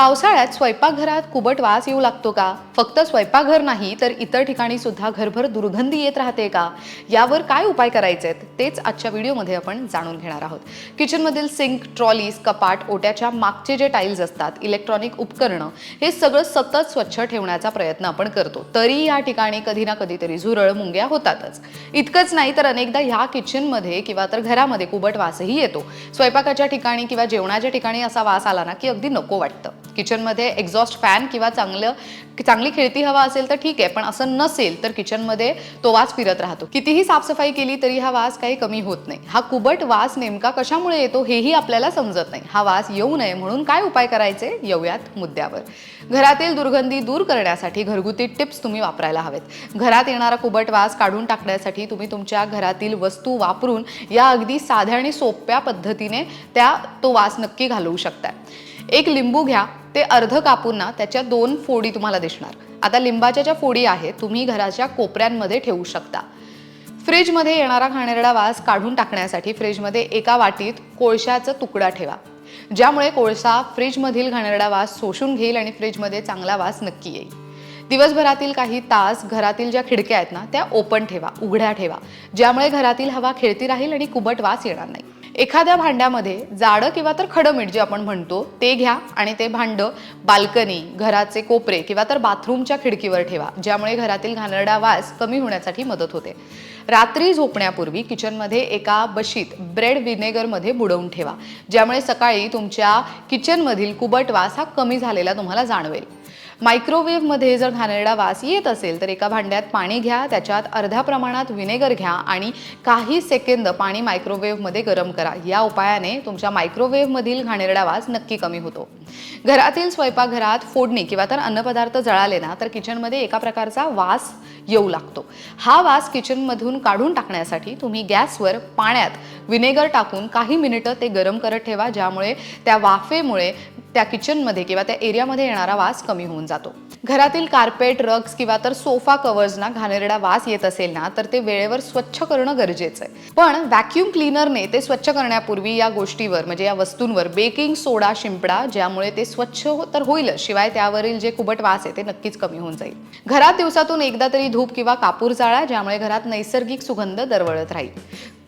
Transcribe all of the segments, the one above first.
पावसाळ्यात स्वयंपाकघरात कुबट वास येऊ लागतो का? फक्त स्वयंपाकघर नाही तर इतर ठिकाणी सुद्धा घरभर दुर्गंधी येत राहते का? यावर काय उपाय करायचे आहेत तेच आजच्या व्हिडिओमध्ये आपण जाणून घेणार आहोत. किचनमधील सिंक ट्रॉलीज कपाट ओट्याच्या मागचे जे टाईल्स असतात इलेक्ट्रॉनिक उपकरणं हे सगळं सतत स्वच्छ ठेवण्याचा प्रयत्न आपण करतो. तरी या ठिकाणी कधी ना कधीतरी झुरळ मुंग्या होतातच. इतकंच नाही तर अनेकदा ह्या किचनमध्ये किंवा तर घरामध्ये कुबट वासही येतो. स्वयंपाकाच्या ठिकाणी किंवा जेवणाच्या ठिकाणी असा वास आला ना की अगदी नको वाटतं. किचनमध्ये एक्झॉस्ट फॅन किंवा चांगलं चांगली खेळती हवा असेल तर ठीक आहे पण असं नसेल तर किचनमध्ये तो वास फिरत राहतो. कितीही साफसफाई केली तरी हा वास काही कमी होत नाही. हा कुबट वास नेमका कशामुळे येतो हेही आपल्याला समजत नाही. हा वास येऊ नये म्हणून काय उपाय करायचे? येऊयात मुद्द्यावर. घरातील दुर्गंधी दूर करण्यासाठी घरगुती टिप्स तुम्ही वापरायला हवेत. घरात येणारा कुबट वास काढून टाकण्यासाठी तुम्ही तुमच्या घरातील वस्तू वापरून या अगदी साध्या आणि सोप्या पद्धतीने त्या तो वास नक्की घालवू शकता. एक लिंबू घ्या. ते अर्ध कापून ना त्याच्या दोन फोडी तुम्हाला दिसणार. आता लिंबाच्या ज्या फोडी आहेत तुम्ही घराच्या कोपऱ्यांमध्ये ठेवू शकता. फ्रीजमध्ये येणारा घाणेरडा वास काढून टाकण्यासाठी फ्रीजमध्ये एका वाटीत कोळशाचा तुकडा ठेवा. ज्यामुळे कोळसा फ्रीजमधील घाणेरडा वास शोषून घेईल आणि फ्रीजमध्ये चांगला वास नक्की येईल. दिवसभरातील काही तास घरातील ज्या खिडक्या आहेत ना त्या ओपन ठेवा उघड्या ठेवा. ज्यामुळे घरातील हवा खेळती राहील आणि कुबट वास येणार नाही. एखाद्या भांड्यामध्ये जाडं किंवा तर खडं मीठ जे आपण म्हणतो ते घ्या आणि ते भांडं बाल्कनी घराचे कोपरे किंवा तर बाथरूमच्या खिडकीवर ठेवा ज्यामुळे घरातील घाणेरडा वास कमी होण्यासाठी मदत होते. रात्री झोपण्यापूर्वी किचनमध्ये एका बशीत ब्रेड विनेगरमध्ये बुडवून ठेवा ज्यामुळे सकाळी तुमच्या किचनमधील कुबट वास हा कमी झालेला तुम्हाला जाणवेल. मायक्रोवेव्हमध्ये जर घाणेरडा वास येत असेल तर एका भांड्यात पाणी घ्या त्याच्यात अर्ध्या प्रमाणात विनेगर घ्या आणि काही सेकंद पाणी मायक्रोवेव्हमध्ये गरम करा. या उपायाने तुमच्या मायक्रोवेव्हमधील घाणेरडा वास नक्की कमी होतो. घरातील स्वयंपाकघरात फोडणी किंवा तर अन्नपदार्थ जळाले ना तर किचनमध्ये एका प्रकारचा वास येऊ लागतो. हा वास किचनमधून काढून टाकण्यासाठी तुम्ही गॅसवर पाण्यात विनेगर टाकून काही मिनिटं ते गरम करत ठेवा ज्यामुळे त्या वाफेमुळे त्या किचनमध्ये किंवा त्या एरियामध्ये येणारा वास कमी होऊन जातो. घरातील कार्पेट रग्स किंवा तर सोफा कवर्सना घाणेरडा वास येत असेल ना तर ते वेळेवर स्वच्छ करणं गरजेचं आहे. पण व्हॅक्यूम क्लीनरने ते स्वच्छ करण्यापूर्वी या गोष्टीवर म्हणजे या वस्तूंवर बेकिंग सोडा शिंपडा ज्यामुळे ते स्वच्छ हो तर होईलच शिवाय त्यावरील जे कुबट वास आहे ते नक्कीच कमी होऊन जाईल. घरात दिवसातून एकदा तरी धूप किंवा कापूर जाळा ज्यामुळे घरात नैसर्गिक सुगंध दरवळत राहील.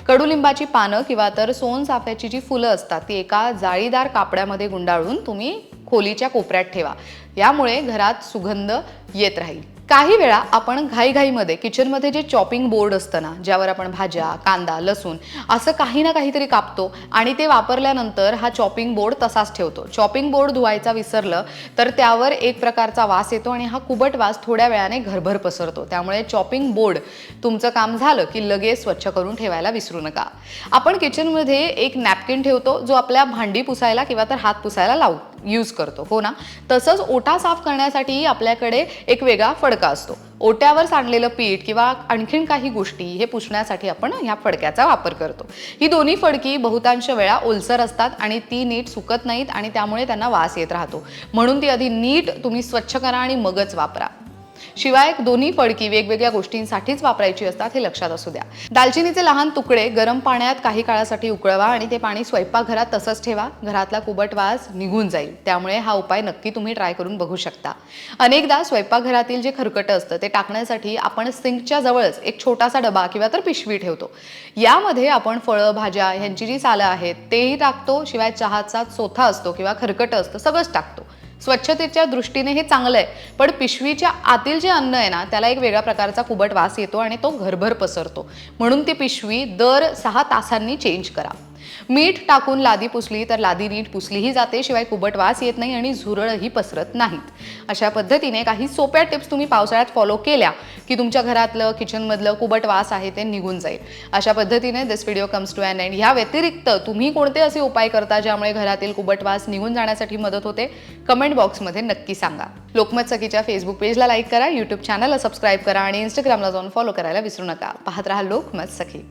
कडुलिंबाची पानं किंवा तर सोनचाफ्याची जी फुलं असतात ती एका जाळीदार कापड्यामध्ये गुंडाळून तुम्ही खोलीच्या कोपऱ्यात ठेवा. यामुळे घरात सुगंध येत राहील. काही वेळा आपण घाईघाईमध्ये किचनमध्ये जे चॉपिंग बोर्ड असतं ना ज्यावर आपण भाज्या कांदा लसूण असं काही ना काहीतरी कापतो आणि ते वापरल्यानंतर हा चॉपिंग बोर्ड तसाच ठेवतो. चॉपिंग बोर्ड धुवायचा विसरलं तर त्यावर एक प्रकारचा वास येतो आणि हा कुबट वास थोड्या वेळाने घरभर पसरतो. त्यामुळे चॉपिंग बोर्ड तुमचं काम झालं की लगेच स्वच्छ करून ठेवायला विसरू नका. आपण किचनमध्ये एक नॅपकिन ठेवतो जो आपल्या भांडी पुसायला किंवा तर हात पुसायला लावू. यूज करतो हो ना? तसंच ओटा साफ करण्यासाठी आपल्याकडे एक वेगळा फडका असतो. ओट्यावर सांडलेलं पीठ किंवा आणखीन काही गोष्टी हे पुसण्यासाठी आपण ह्या फडक्याचा वापर करतो. ही दोन्ही फडकी बहुतांश वेळा ओलसर असतात आणि ती नीट सुकत नाहीत आणि त्यामुळे त्यांना वास येत राहतो. म्हणून ती आधी नीट तुम्ही स्वच्छ करा आणि मगच वापरा. शिवाय दोन्ही फडकी वेगवेगळ्या गोष्टींसाठीच वापरायची असतात हे लक्षात असू द्या. दालचिनीचे लहान तुकडे गरम पाण्यात काही काळासाठी उकळवा आणि ते पाणी स्वयंपाकघरात तसंच ठेवा. घरातला कुबट वास निघून जाईल. त्यामुळे हा उपाय नक्की तुम्ही ट्राय करून बघू शकता. अनेकदा स्वयंपाकघरातील जे खरकटं असतं ते टाकण्यासाठी आपण सिंकच्या जवळच एक छोटासा डबा किंवा तर पिशवी ठेवतो. यामध्ये आपण फळं भाज्या ह्यांची जी सालं आहेत तेही टाकतो. शिवाय चहाचा चोथा असतो किंवा खरकटं असतं सगळंच टाकतो. स्वच्छतेच्या दृष्टीने हे चांगलं आहे. पण पिशवीच्या आतील जे अन्न आहे ना त्याला एक वेगळ्या प्रकारचा कुबट वास येतो आणि तो घरभर पसरतो. म्हणून ती पिशवी दर सहा तासांनी चेंज करा. मीठ टाकून लादी पुसली तर लादी नीट पुसलीही जाते शिवाय कुबट वास येत नाही आणि झुरळही पसरत नाहीत. अशा पद्धतीने काही सोप्या टिप्स तुम्ही पावसाळ्यात फॉलो केल्या की तुमच्या घरातलं किचनमधलं कुबट वास आहे ते निघून जाईल. अशा पद्धतीने this video comes to and end ह्या व्यतिरिक्त तुम्ही कोणते असे उपाय करता ज्यामुळे घरातील कुबट वास निघून जाण्यासाठी मदत होते? कमेंट बॉक्समध्ये नक्की सांगा. लोकमत सखीच्या फेसबुक पेजला लाईक करा यूट्यूब चॅनलला सबस्क्राईब करा आणि इंस्टाग्रामला जाऊन फॉलो करायला विसरू नका. पाहत राहा लोकमत सखी